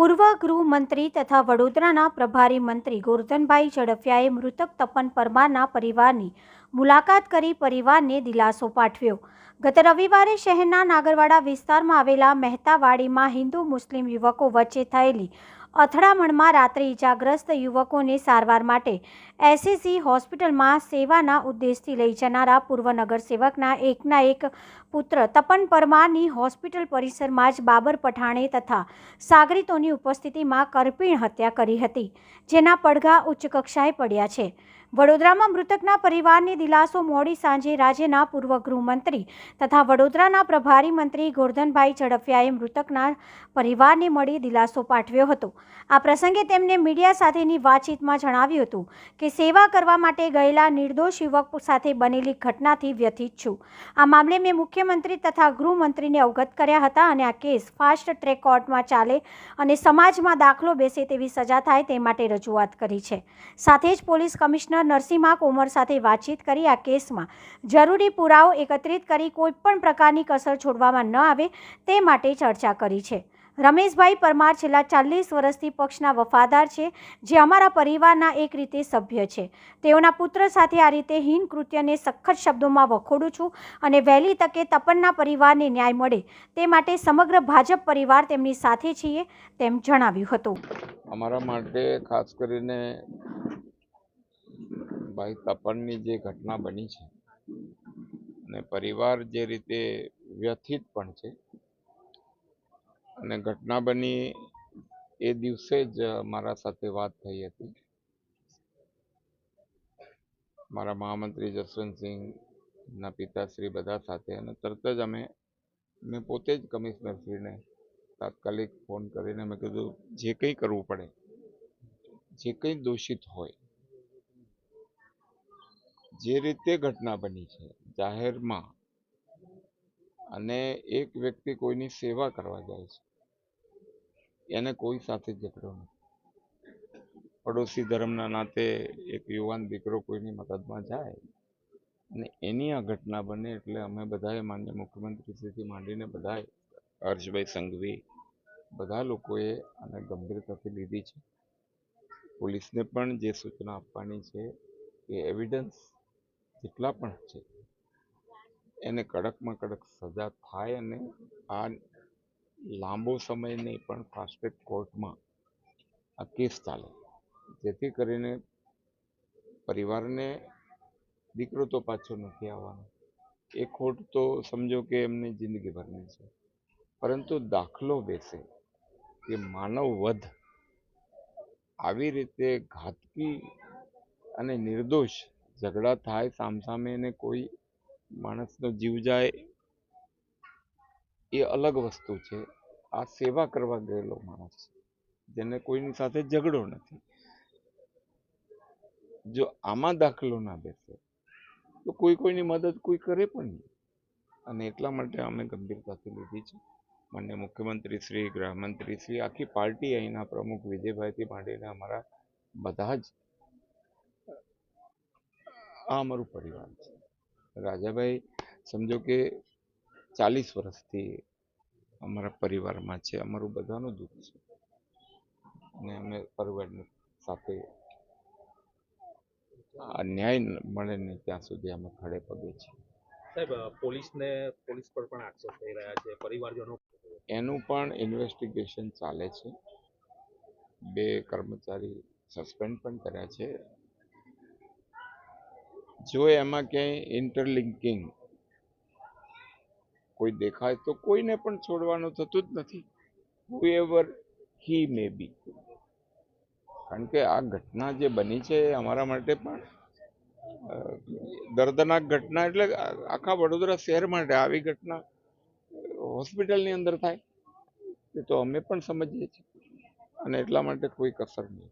પૂર્વ ગૃહમંત્રી તથા વડોદરાના પ્રભારી મંત્રી ગોરધનભાઈ ઝડફિયાએ મૃતક તપન પરમારના પરિવારની મુલાકાત કરી પરિવારને દિલાસો પાઠવ્યો. ગત રવિવારે શહેરના નાગરવાડા વિસ્તારમાં આવેલા મહેતાવાડીમાં હિન્દુ મુસ્લિમ યુવકો વચ્ચે થયેલી અથડામણમાં રાત્રે ઇજાગ્રસ્ત યુવકોને સારવાર માટે એસએસસી હોસ્પિટલમાં સેવાના ઉદ્દેશથી લઈ જનારા પૂર્વ નગરસેવકના એકના એક પુત્ર તપન પરમારની હોસ્પિટલ પરિસરમાં જ બાબર પઠાણે તથા સાગરીતોની ઉપસ્થિતિમાં કરપીણ હત્યા કરી હતી, જેના પડઘા ઉચ્ચ કક્ષાએ પડ્યા છે. વડોદરામાં મૃતકના પરિવારને દિલાસો મોડી સાંજે રાજ્યના પૂર્વ ગૃહમંત્રી તથા વડોદરાના પ્રભારી મંત્રી ગોરધનભાઈ ઝડફિયાએ મૃતકના પરિવારને મળી દિલાસો પાઠવ્યો હતો. આ પ્રસંગે તેમને મીડિયા સાથેની વાતચીતમાં જણાવ્યું હતું કે, સેવા કરવા માટે ગયેલા નિર્દોષ યુવક સાથે બનેલી ઘટનાથી વ્યથિત છું. આ મામલે મેં મુખ્યમંત્રી તથા ગૃહમંત્રીને અવગત કર્યા હતા અને આ કેસ ફાસ્ટ ટ્રેક કોર્ટમાં ચાલે અને સમાજમાં દાખલો બેસે તેવી સજા થાય તે માટે રજૂઆત કરી છે. સાથે જ પોલીસ કમિશનર નરસિંહા કોમર સાથે વાતચીત કરી આ કેસમાં જરૂરી પુરાવો એકત્રિત કરી કોઈ પણ પ્રકારની કસર છોડવામાં ન આવે તે માટે ચર્ચા કરી છે. રમેશભાઈ પરમાર છેલ્લા ચાલીસ વર્ષથી પક્ષના વફાદાર છે, જે અમારા પરિવારના એક રીતે સભ્ય છે. તેઓના પુત્ર સાથે આ રીતે હીન કૃત્યને સખત શબ્દોમાં વખોડું છું અને વહેલી તકે તપનના પરિવારને ન્યાય મળે તે માટે સમગ્ર ભાજપ પરિવાર તેમની સાથે છીએ તેમ જણાવ્યું હતું. અમારા માટે ખાસ કરીને ભાઈ તપનની જે ઘટના બની છે અને પરિવાર જે રીતે વ્યથિત પણ છે અને ઘટના બની એ દિવસે જ મારા સાથે વાત થઈ હતી. મારા મહામંત્રી જસવંતસિંહના પિતાશ્રી બધા સાથે અને તરત જ અમે, મેં પોતે જ કમિશનરશ્રીને તાત્કાલિક ફોન કરીને મેં કીધું, જે કંઈ કરવું પડે, જે કંઈ દોષિત હોય જે રીતે ઘટના બની છે, જાહેરમાં અને એક વ્યક્તિ કોઈની સેવા કરવા જાય છે, એને કોઈ સાથે ઝઘડો નથી. પડોશી ધર્મના નાતે એક યુવાન દીકરો કોઈની મદદમાં જાય અને એની આ ઘટના બને એટલે અમે બધાએ માન્ય મુખ્યમંત્રીશ્રીથી માંડીને બધાએ, હર્ષભાઈ સંઘવી, બધા લોકોએ આને ગંભીરતાથી લીધી છે. પોલીસને પણ જે સૂચના આપવાની છે એ એવિડન્સ જેટલા પણ છે, એને કડકમાં કડક સજા થાય અને આ લાંબો સમય નહીં પણ ફાસ્ટ કોર્ટમાં આ કેસ ચાલે. જેથી કરીને પરિવારને દીકરો તો પાછો નથી આવવાનો. એ ખોટ તો સમજો કે એમની જિંદગીભરની છે. પરંતુ દાખલો બેસે કે માનવ વધ આવી રીતે ઘાતકી અને નિર્દોષ ઝઘડા થાય સામસામે ને કોઈ માણસનો જીવ જાય એ અલગ વસ્તુ છે. આ સેવા કરવા ગયેલો માણસ છે, જેને કોઈની સાથે ઝઘડો નથી. જો આમાં દાખલો ના બેસે, તો કોઈ કોઈની મદદ કોઈ કરે પણ નહીં. અને એટલા માટે અમે ગંભીરતાથી લીધી છે. માન્ય મુખ્યમંત્રી શ્રી, ગૃહમંત્રી શ્રી, આખી પાર્ટી અહીંના પ્રમુખ વિજયભાઈથી માંડીને અમારા બધા જ આ અમારું પરિવાર છે. રાજાભાઈ સમજો કે ચાલીસ વર્ષથી અમારા પરિવારમાં છે. અમારું બધાનું દુઃખ છે. અને અમે પરિવારની સાથે આ ન્યાય મળે ને ત્યાં સુધી અમે ખડે પગે છીએ. સાહેબ પોલીસને પોલીસ પર પણ આક્ષેપ થઈ રહ્યા છે પરિવારજનો એનું પણ ઇન્વેસ્ટિગેશન ચાલે છે. બે કર્મચારી સસ્પેન્ડ પણ કર્યા છે. જો એમાં ક્યાંય ઇન્ટરલિંકિંગ કોઈ દેખાય તો કોઈને પણ છોડવાનું થતું જ નથી. હુએવર હી મે બી કારણ કે આ ઘટના જે બની છે એ અમારા માટે પણ દર્દનાક ઘટના એટલે આખા વડોદરા શહેર માટે આવી ઘટના હોસ્પિટલની અંદર થાય. એ તો અમે પણ સમજીએ છીએ. અને એટલા માટે કોઈ કસર નહીં.